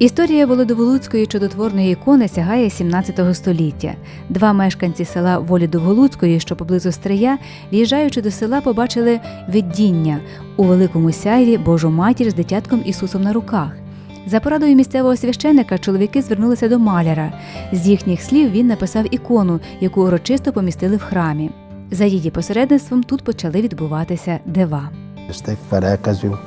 Історія Володоволуцької чудотворної ікони сягає 17 століття. Два мешканці села Волі Довголуцької, що поблизу Стрия, в'їжджаючи до села, побачили видіння у великому сяйві Божу матір з дитятком Ісусом на руках. За порадою місцевого священика чоловіки звернулися до маляра. З їхніх слів він написав ікону, яку урочисто помістили в храмі. За її посередництвом тут почали відбуватися дива. З тих переказів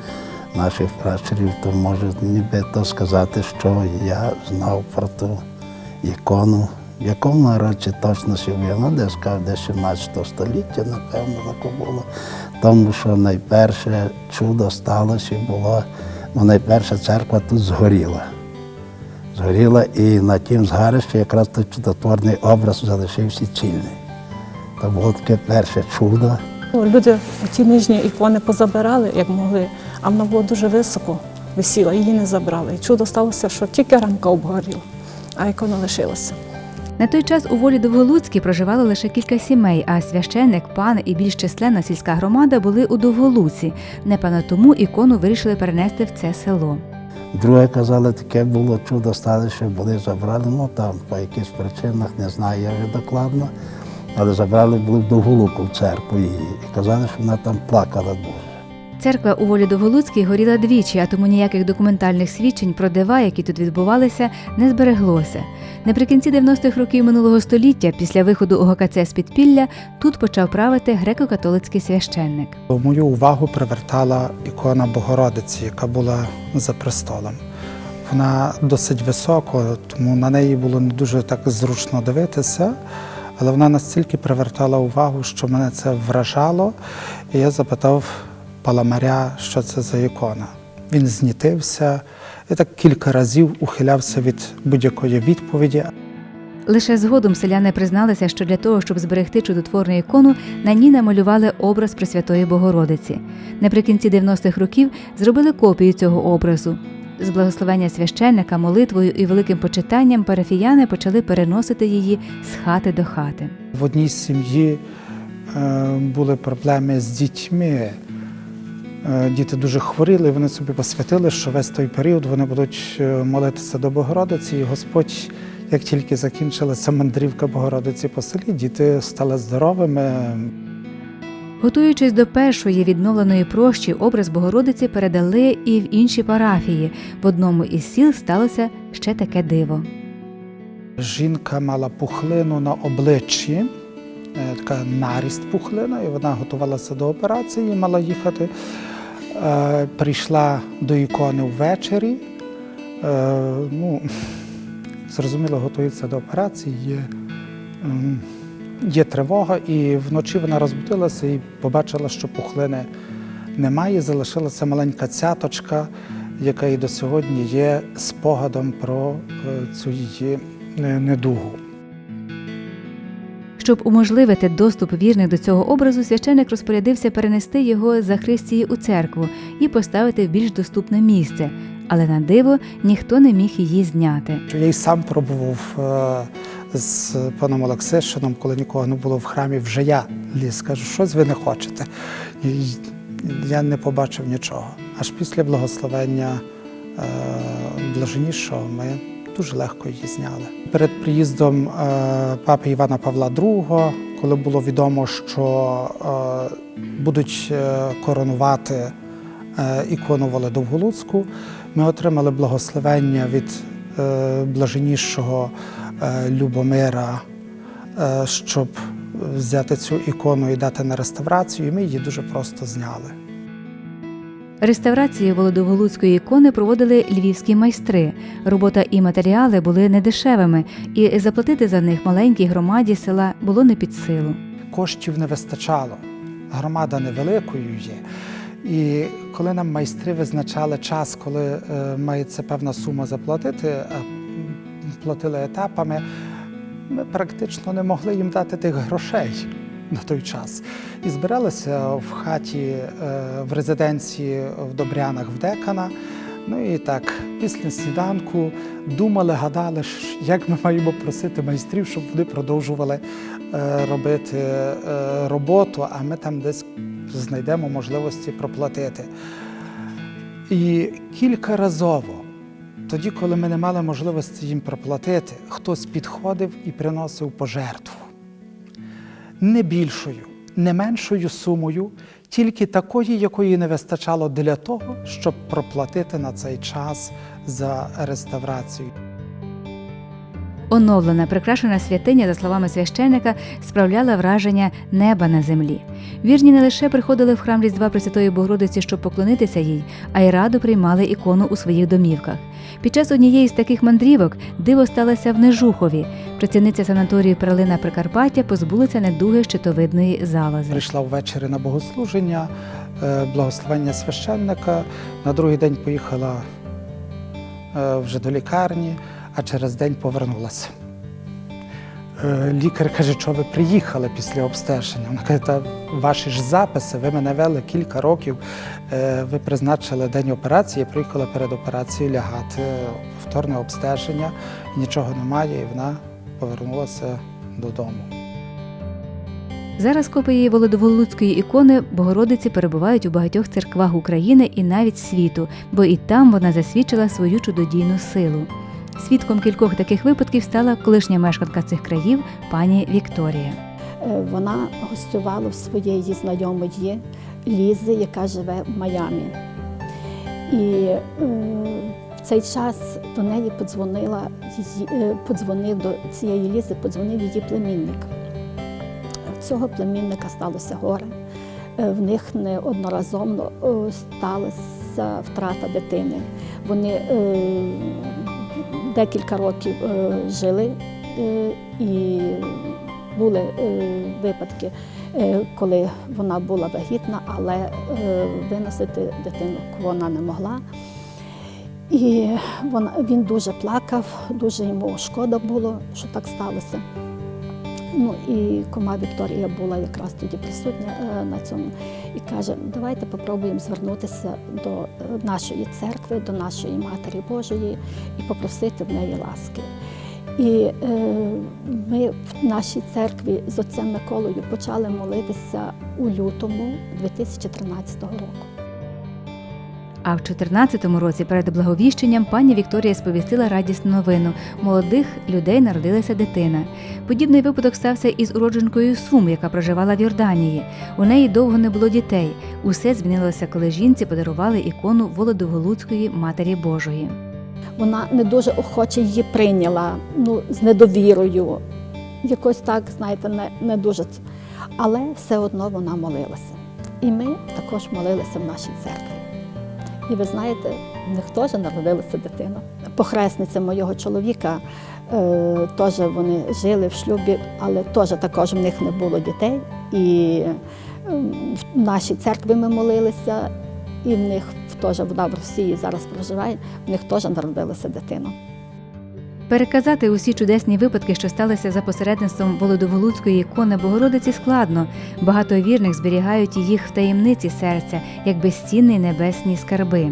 наших пращурів, то можу нібито сказати, що я знав про ту ікону, в якому році точно ну, десь сказав, десь 17 століття, напевно, таке було. Тому що найперше чудо сталося і було, ну, найперша церква тут згоріла. Згоріла і на тім згарищі якраз той чудотворний образ залишився цільний. То було таке перше чудо. Ну, Люди ті нижні ікони позабирали, як могли, а вона була дуже високо висіла, її не забрали. І чудо сталося, що тільки рамка обгоріла, а ікона лишилася. На той час у волі Довголуцькій проживало лише кілька сімей, а священник, пан і більш численна сільська громада були у Довголуці. Непевно тому ікону вирішили перенести в це село. Друге казали, таке було чудо стали, що були забрали, ну там по якихось причинах, не знаю я вже докладно, але забрали були в Довголуку в церкву її. І казали, що вона там плакала дуже. Церква у волі Довголуцькій горіла двічі, а тому ніяких документальних свідчень про дива, які тут відбувалися, не збереглося. Наприкінці 90-х років минулого століття, після виходу ОГКЦ з підпілля, тут почав правити греко-католицький священник. Мою увагу привертала ікона Богородиці, яка була за престолом. Вона досить високо, тому на неї було не дуже так зручно дивитися, але вона настільки привертала увагу, що мене це вражало. І я запитав паламаря, що це за ікона. Він знітився і так кілька разів ухилявся від будь-якої відповіді. Лише згодом селяни призналися, що для того, щоб зберегти чудотворну ікону, на ній намалювали образ Пресвятої Богородиці. Наприкінці 90-х років зробили копію цього образу. З благословення священника, молитвою і великим почитанням парафіяни почали переносити її з хати до хати. В одній сім'ї е, були проблеми з дітьми. Е, Діти дуже хворіли, вони собі посвятили, що весь той період вони будуть е, молитися до Богородиці. І Господь, як тільки закінчилася мандрівка Богородиці по селі, діти стали здоровими. Готуючись до першої відновленої прощі, образ Богородиці передали і в інші парафії. В одному із сіл сталося ще таке диво. Жінка мала пухлину на обличчі, е, така наріст пухлина, і вона готувалася до операції, мала їхати. Е, Прийшла до ікони ввечері. Е, Ну, зрозуміло, готується до операції. Є, тривога, і вночі вона розбудилася і побачила, що пухлини немає. Залишилася маленька цяточка, яка і до сьогодні є спогадом про е, цю її е, недугу. Щоб уможливити доступ вірних до цього образу, священик розпорядився перенести його за Христії у церкву і поставити в більш доступне місце. Але на диво ніхто не міг її зняти. Я й сам пробував е, з паном Олексишином, коли нікого не було в храмі, вже я ліз. Кажу, щось ви не хочете. І я не побачив нічого. Аж після благословення е, блаженнішого ми дуже легко її зняли. Перед приїздом е, папи Івана Павла II, коли було відомо, що е, будуть е, коронувати е, ікону Володовголуцьку, ми отримали благословення від е, блаженнішого е, Любомира, е, щоб взяти цю ікону і дати на реставрацію, і ми її дуже просто зняли. Реставрацію Володоволуцької ікони проводили львівські майстри. Робота і матеріали були недешевими, і заплатити за них маленькій громаді села було не під силу. Коштів не вистачало, громада невеликою є. І коли нам майстри визначали час, коли е, мається певна сума заплатити, платили етапами, ми практично не могли їм дати тих грошей на той час. І збиралися в хаті е, в резиденції в Добрянах в Декана. Ну і так, після сніданку думали, гадали, як ми маємо просити майстрів, щоб вони продовжували е, робити е, роботу, а ми там десь знайдемо можливості проплатити. І кількаразово тоді, коли ми не мали можливості їм проплатити, хтось підходив і приносив пожертву. Не більшою, не меншою сумою, тільки такої, якої не вистачало для того, щоб проплатити на цей час за реставрацію. Оновлена, прикрашена святиня, за словами священика, справляла враження неба на землі. Вірні не лише приходили в храм Різдва Пресвятої Богородиці, щоб поклонитися їй, а й радо приймали ікону у своїх домівках. Під час однієї з таких мандрівок диво сталося в Нежухові. Працівниця санаторію Перлина Прикарпаття позбулася недуги щитовидної залози. Прийшла ввечері на богослуження, е, благословення священника. На другий день поїхала е, вже до лікарні, а через день повернулася. Е, Лікар каже, що ви приїхали після обстеження. Вона каже, та ваші ж записи, ви мене вели кілька років, е, ви призначили день операції, я приїхала перед операцією лягати, повторне обстеження, нічого немає, і вона повернулася додому. Зараз копії Володоволуцької ікони Богородиці перебувають у багатьох церквах України і навіть світу, бо і там вона засвідчила свою чудодійну силу. Свідком кількох таких випадків стала колишня мешканка цих країв пані Вікторія. Е, Вона гостювала в своєї знайомої Лізи, яка живе в Майамі. І е, в цей час до неї подзвонила е, подзвонив до цієї Лізи, подзвонив її племінник. В цього племінника сталося горе. В них неодноразово сталася втрата дитини. Вони декілька років е, жили е, і були е, випадки, коли вона була вагітна, але виносити дитину вона не могла. І він дуже плакав, дуже йому шкода було, що так сталося. Ну і кума Вікторія була якраз тоді присутня е, на цьому і каже: давайте попробуємо звернутися до е, нашої церкви, до нашої Матері Божої і попросити в неї ласки. І е, ми в нашій церкві з отцем Миколою почали молитися у лютому 2013 року. А в 14-му році перед благовіщенням пані Вікторія сповістила радісну новину. Молодих людей народилася дитина. Подібний випадок стався із уродженкою Сум, яка проживала в Йорданії. У неї довго не було дітей. Усе змінилося, коли жінці подарували ікону Володоволуцької Матері Божої. Вона не дуже охоче її прийняла, ну, з недовірою. Якось так, знаєте, не, не дуже. Але все одно вона молилася. І ми також молилися в нашій церкві. І ви знаєте, в них теж народилася дитина. Похресниця моєго чоловіка е, теж вони жили в шлюбі, але теж також в них не було дітей. І е, в нашій церкві ми молилися, і в них теж вона в Росії зараз проживає, в них теж народилася дитина. Переказати усі чудесні випадки, що сталися за посередництвом Володоволуцької ікони Богородиці, складно. Багато вірних зберігають їх в таємниці серця, як безцінні небесні скарби.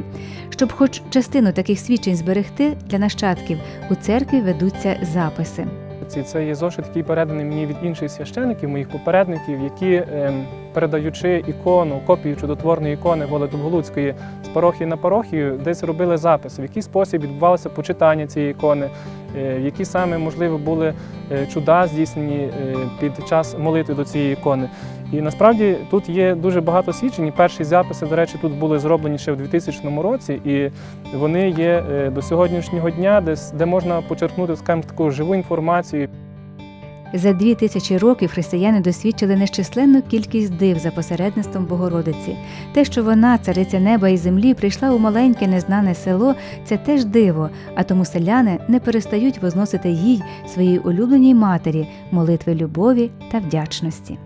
Щоб хоч частину таких свідчень зберегти для нащадків, у церкві ведуться записи. Це є зошит, який переданий мені від інших священиків, моїх попередників, які, ем, передаючи ікону, копію чудотворної ікони Володимирської з парохії на парохію, десь робили записи, в який спосіб відбувалося почитання цієї ікони, е, які саме можливо були е, чуда здійснені е, під час молитви до цієї ікони. І насправді тут є дуже багато свідчень. Перші записи, до речі, тут були зроблені ще в 2000 році, і вони є до сьогоднішнього дня, де можна почерпнути скажімо, таку живу інформацію. За дві тисячі років християни досвідчили нещисленну кількість див за посередництвом Богородиці. Те, що вона, цариця неба і землі, прийшла у маленьке незнане село, це теж диво, а тому селяни не перестають возносити їй, своїй улюбленій матері, молитви любові та вдячності.